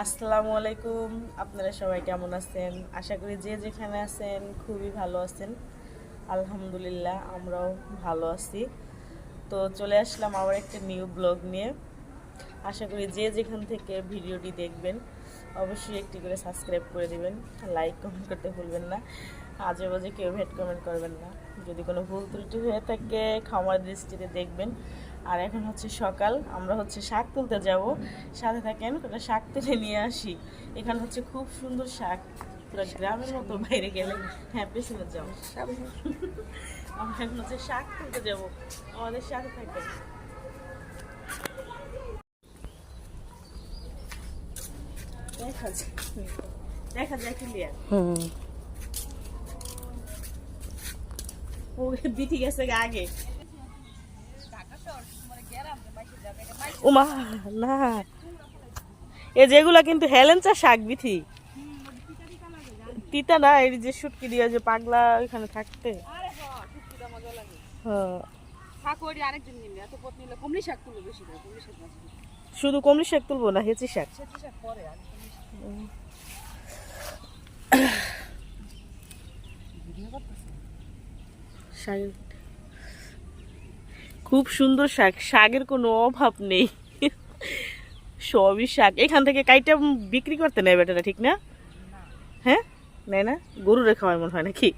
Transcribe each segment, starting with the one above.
আসসালামু আলাইকুম। আপনারা সবাই কেমন আছেন? আশা করি যে যেখানে আছেন খুবই ভালো আছেন। আলহামদুলিল্লাহ, আমরাও ভালো আছি। তো চলে আসলাম আবার একটা নিউ ব্লগ নিয়ে। আশা করি যে যেখান থেকে ভিডিওটি দেখবেন, অবশ্যই একটি করে সাবস্ক্রাইব করে দেবেন। লাইক, কমেন্ট করতে ভুলবেন না। আজে বাজে কেউ হেড কমেন্ট করবেন না। যদি কোনো ভুল ত্রুটি হয়ে থাকে, ক্ষমার দৃষ্টিতে দেখবেন। আর এখন হচ্ছে সকাল, আমরা হচ্ছে শাক তুলতে যাব। সাথে থাকেন ওটা শাক তুলে নিয়ে আসি। এখানে হচ্ছে খুব সুন্দর শাক। পুরো গ্রামের মতো বাইরে গেলে। হ্যাঁ পেছনে যাও। আমরা এখন হচ্ছে শাক তুলতে যাব। আমাদের সাথে থাকেন। দেখা যায় দেখা যায়, ক্লিয়ার। হুম। ও বিঠি গেছে আগে। উমা না। এই যেগুলা কিন্তু হেলেঞ্চা শাক বিথি তিতা না এই যে শুটকি দিয়ে যে পাগলা এখানে থাকতে। হ্যাঁ শুধু কমলি শাক তুলবো না হেঁচি শাক। সেটি খুব সুন্দর শাক, শাকের কোনো অভাব নেই। সবই শাক। এখান থেকে কাইটা বিক্রি করতে নেয় বেটারা, ঠিক না? হ্যাঁ? নেয় না? গরুরে খাওয়ার মনে হয় নাকি?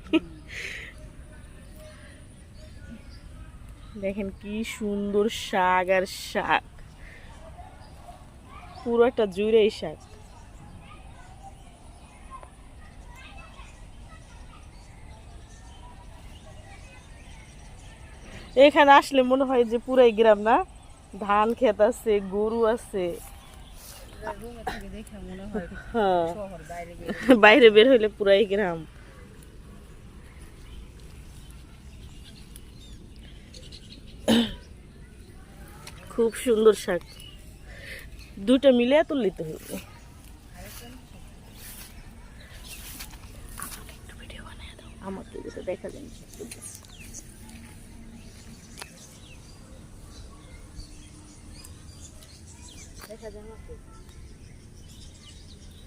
দেখেন কি সুন্দর শাক আর শাক। পুরো একটা জুড়েই শাক। এখানে আসলে মনে হয় যে পুরাই গ্রাম না? ধান ক্ষেত আছে, গরু আছে। হয়। বাইরে বের হইলে পুরাই গ্রাম। খুব সুন্দর শাক। দুটো মিলে তুললি তো হইবে যেটা দেখা যায় দেখা যায় তো?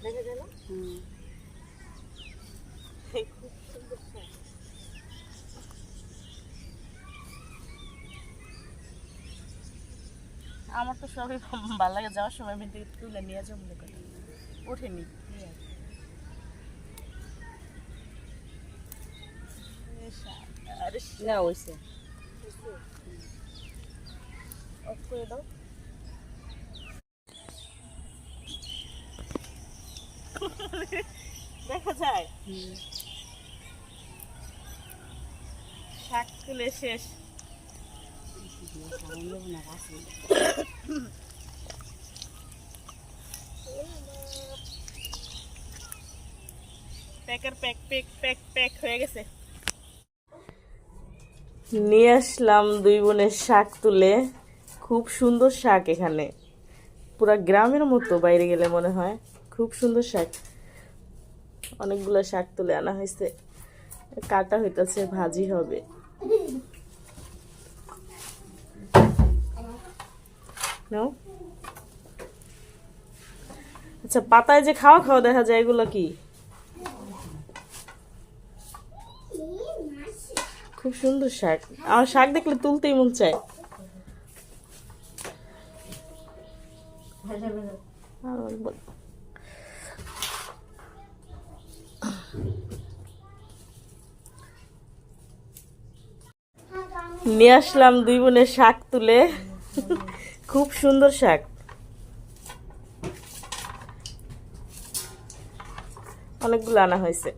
দেখা যায় না? খুব সুন্দর আমার তো সবই ভালো লাগে। যাওয়ার সময় আমি তুলে নিয়ে যাব মনে করি। ওঠেনি। আরে না হইছে। অফ করে দাও। দেখা যায়। শাক তুলে শেষ। সামনে দেবো না গাছে প্যাকের প্যাক প্যাক প্যাক প্যাক হয়ে গেছে। নিয়ে আসলাম দুই বোনের শাক তুলে। খুব সুন্দর শাক এখানে। পুরা গ্রামের মতো বাইরে গেলে মনে হয়। খুব সুন্দর শাক। অনেকগুলো শাক তুলে আনা হয়েছে। কাটা হইতেছে ভাজি হবে। নাও। আচ্ছা পাতায় যে খাওয়া খাওয়া দেখা যায় এগুলো কি? খুব সুন্দর শাক। আমার শাক দেখলে তুলতেই মন চায়। আর নিয়ে আসলাম দুই বোনের শাক তুলে। খুব সুন্দর শাক। অনেকগুলো আনা হয়েছে।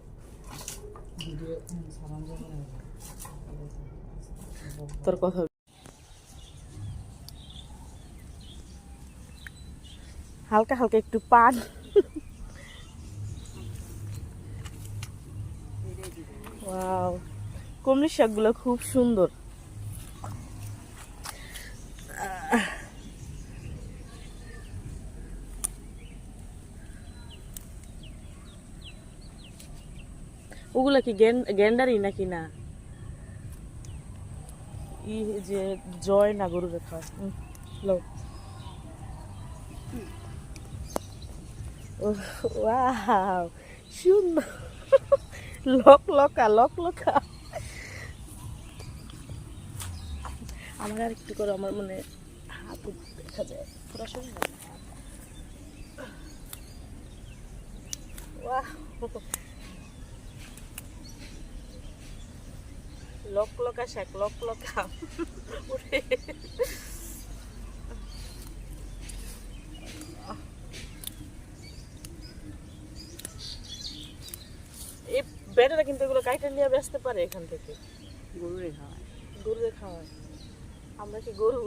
তোর কথা হালকা হালকা একটু পান ওয়াও কমলি শাকগুলো খুব সুন্দর। ওগুলা কি গেন্ডারি নাকি না? ই যে জয় না গরু রেখা। লো। ওয়াও, সুন্দর। লক লকা লক লকা। আমার আর একটু করে আমার মানে হাত দেখা যায়। পুরো ওয়াও লক লকা শাক লক লকা এই বেটারা কিন্তু এগুলো কাইটা নিয়ে বেচতে পারে এখান থেকে। গরুরে খাওয়ায়। গরুরে খাওয়ায়। আমরা কি গরু?